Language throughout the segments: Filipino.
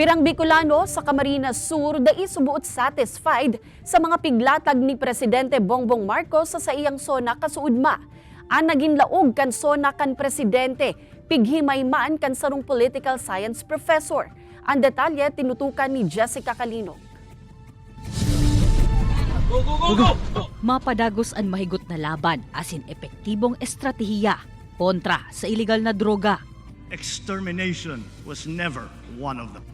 Pirang Bicolano sa Camarines Sur dai subuot satisfied sa mga piglatag ni Presidente Bongbong Marcos sa sa iyang sona kasuudma. Ang naging laog kan sona kan Presidente, pighimay man kan sarong political science professor. Ang detalye tinutukan ni Jessica Calino. Mapadagos ang mahigot na laban asin epektibong estratehiya kontra sa ilegal na droga. Extermination was never one of them.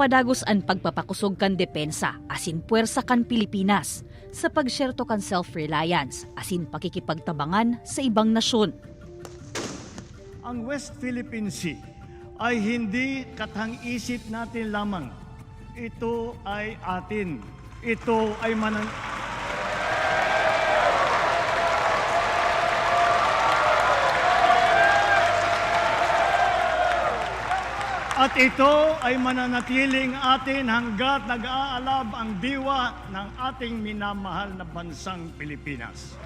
Padagos ang pagpapakusog kan depensa asin puwersa kan Pilipinas sa pagsyerto kan self-reliance asin pakikipagtabangan sa ibang nasyon. Ang West Philippine Sea ay hindi katang-isip natin lamang. Ito ay atin. Ito ay manan... At ito ay mananatiling atin hanggat nag-aalab ang diwa ng ating minamahal na bansang Pilipinas.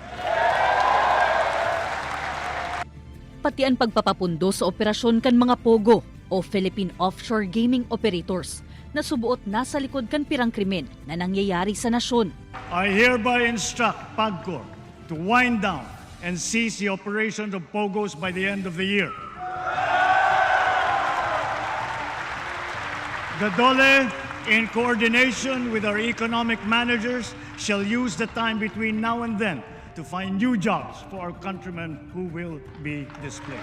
Pati ang pagpapapundo sa operasyon kan mga POGO o Philippine Offshore Gaming Operators na subuot nasa likod kan pirang krimen na nangyayari sa nasyon. I hereby instruct PAGCOR to wind down and cease the operations of POGOs by the end of the year. The DOLE, in coordination with our economic managers, shall use the time between now and then to find new jobs for our countrymen who will be displaced.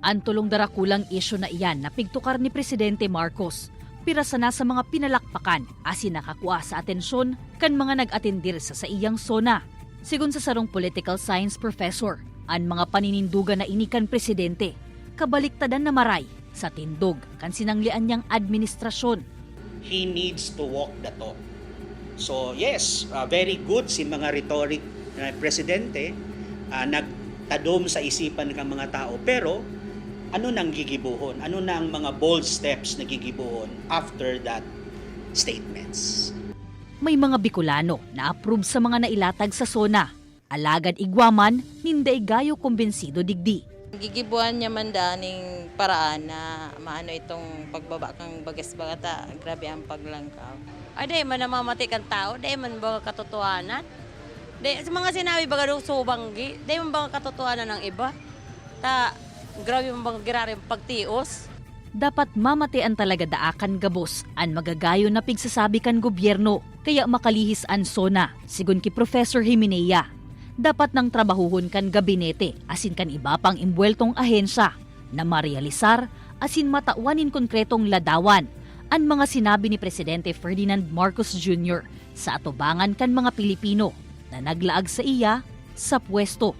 Ang tulong darakulang isyo na iyan na pigtukar ni Presidente Marcos pirasa na sa mga pinalakpakan asin nakakuha sa atensyon kan mga nag-atendir sa sa iyang sona. Sigun sa sarong political science professor, ang mga paninindugan na inikan presidente, kabaliktadan na maray sa tindog kan sinanglian niyang administrasyon. he needs to walk the talk. So yes, uh, very good si mga rhetoric na presidente uh, nagtadom sa isipan ng mga tao pero ano nang gigibuhon? Ano na ang mga bold steps na gigibuhon after that statements? May mga Bicolano na approve sa mga nailatag sa sona. Alagad igwaman, ninday gayo kumbensido digdi. Gigibuan niya man daning paraan na maano itong pagbaba kang bagas bagata. Grabe ang paglangkaw. Ay, di man namamati kang tao, di man ba katotohanan? Di, sa mga sinabi ba ganun subanggi, di man ba katotohanan ng iba? Ta, grabe man bang girarin pagtios? Dapat mamatian talaga daakan gabos an magagayo na pigsasabi kan gobyerno kaya makalihis an sona sigun ki Professor Himenea. Dapat nang trabahuhon kan gabinete asin kan iba pang imbueltong ahensya na marealisar asin matauanin konkretong ladawan ang mga sinabi ni Presidente Ferdinand Marcos Jr. sa atubangan kan mga Pilipino na naglaag sa iya sa pwesto.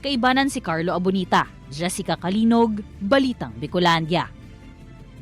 Kaibanan si Carlo Abonita, Jessica Kalinog, Balitang Bicolandia.